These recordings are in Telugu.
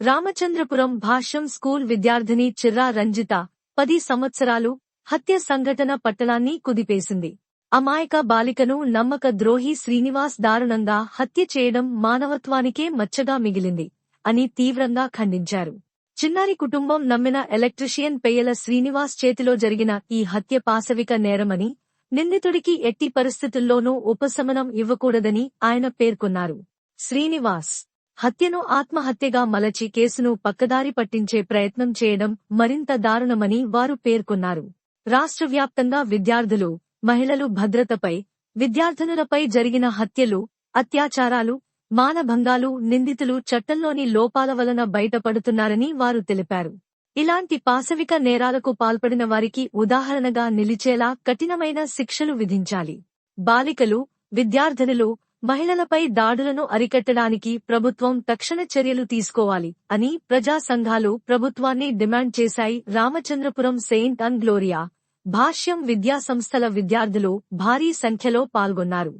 రామచంద్రపురం భాష్యం స్కూల్ విద్యార్థిని చిర్రా రంజిత పది సంవత్సరాలు హత్య సంఘటన పట్టణాన్ని కుదిపేసింది. అమాయక బాలికను నమ్మక ద్రోహి శ్రీనివాస్ దారుణంగా హత్య చేయడం మానవత్వానికే మచ్చగా మిగిలింది అని తీవ్రంగా ఖండించారు. చిన్నారి కుటుంబం నమ్మిన ఎలక్ట్రిషియన్ పెయ్యల శ్రీనివాస్ చేతిలో జరిగిన ఈ హత్య పాశవిక నేరమని నిందితుడికి ఎట్టి పరిస్థితుల్లోనూ ఉపశమనం ఇవ్వకూడదని ఆయన పేర్కొన్నారు. శ్రీనివాస్ హత్యను ఆత్మహత్యగా మలచి కేసును పక్కదారి పట్టించే ప్రయత్నం చేయడం మరింత దారుణమని వారు పేర్కొన్నారు. రాష్ట్ర వ్యాప్తంగా విద్యార్థులు మహిళలు భద్రతపై విద్యార్థినులపై జరిగిన హత్యలు అత్యాచారాలు మానభంగాలు నిందితులు చట్టంలోని లోపాల వలన బయటపడుతున్నారని వారు తెలిపారు. ఇలాంటి పాశవిక నేరాలకు పాల్పడిన వారికి ఉదాహరణగా నిలిచేలా కఠినమైన శిక్షలు విధించాలి. బాలికలు విద్యార్థినులు మహిళలపై దాడులను అరికట్టడానికి ప్రభుత్వం తక్షణ చర్యలు తీసుకోవాలి అని ప్రజా సంఘాలు ప్రభుత్వాన్ని డిమాండ్ చేశాయి. Ramachandrapuram saint and Gloria Bhashyam విద్యా సంస్థల విద్యార్థులు భారీ సంఖ్యలో పాల్గొన్నారు.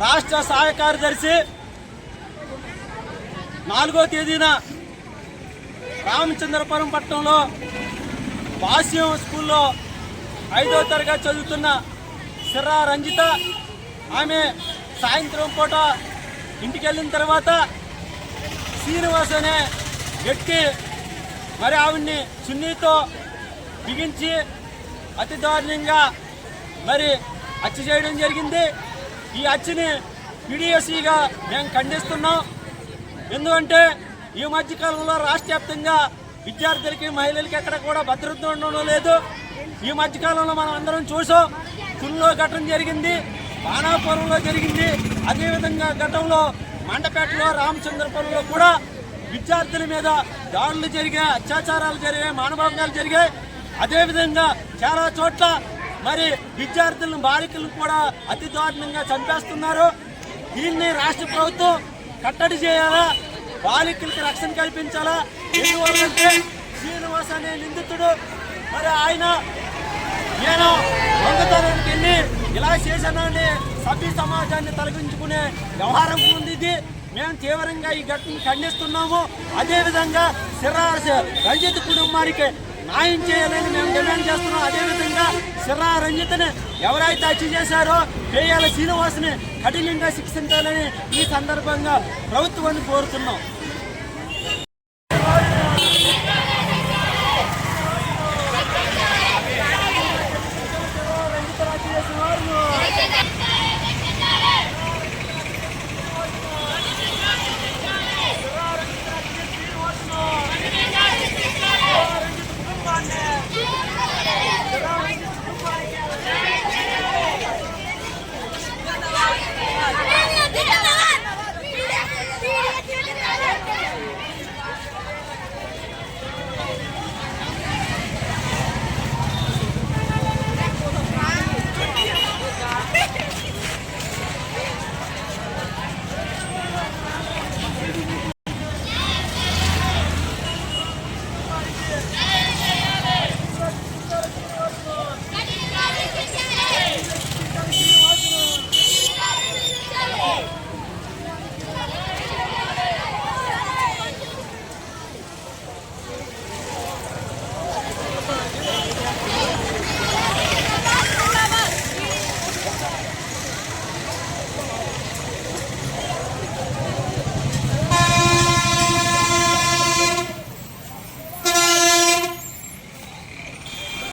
రాష్ట్ర సహాయ కార్యదర్శి నాలుగో తేదీన రామచంద్రపురం పట్టణంలో భాష్యం స్కూల్లో ఐదో తరగతి చదువుతున్న సిర్రా రంజిత. ఆమె సాయంత్రం పూట ఇంటికి వెళ్ళిన తర్వాత శ్రీనివాస్ అనే వ్యక్తి మరి ఆవిడ్ని చున్నీతో బిగించి అతి దారుణంగా మరి హత్య చేయడం జరిగింది. ఈ హత్యని పీడిఎస్సిగా మేము ఖండిస్తున్నాం. ఎందుకంటే ఈ మధ్యకాలంలో రాష్ట్ర వ్యాప్తంగా విద్యార్థులకి మహిళలకి ఎక్కడ కూడా భద్రత ఉండడం లేదు. ఈ మధ్యకాలంలో మనం అందరం చూసాం తుల్లో ఘటన జరిగింది బాణాపురంలో జరిగింది. అదేవిధంగా గతంలో మండపేటలో రామచంద్రపురంలో కూడా విద్యార్థుల మీద దాడులు జరిగాయి అత్యాచారాలు జరిగాయి మానభంగాలు జరిగాయి. అదేవిధంగా చాలా చోట్ల మరి విద్యార్థులను బాలికలను కూడా అతి దారుణంగా చంపేస్తున్నారు. దీన్ని రాష్ట్ర ప్రభుత్వం కట్టడి చేయాలా? బాలికలకి రక్షణ కల్పించాలా? ఎందువల్లంటే శ్రీనివాస్ అనే నిందితుడు. మరి ఆయన నేను దొంగతనానికి వెళ్ళి ఇలా చేశానని సభ్య సమాజాన్ని తొలగించుకునే వ్యవహారం ఉంది ఇది. మేము తీవ్రంగా ఈ ఘటనను ఖండిస్తున్నాము. అదేవిధంగా సిరా రంజిత్ కుటుంబానికి న్యాయం చేయాలని మేము డిమాండ్ చేస్తున్నాం. అదేవిధంగా సిరా రంజిత్ని ఎవరైతే హత్య చేశారో పేయాల శ్రీనివాస్ని కఠినంగా శిక్షించాలని ఈ సందర్భంగా ప్రభుత్వాన్ని కోరుతున్నాం.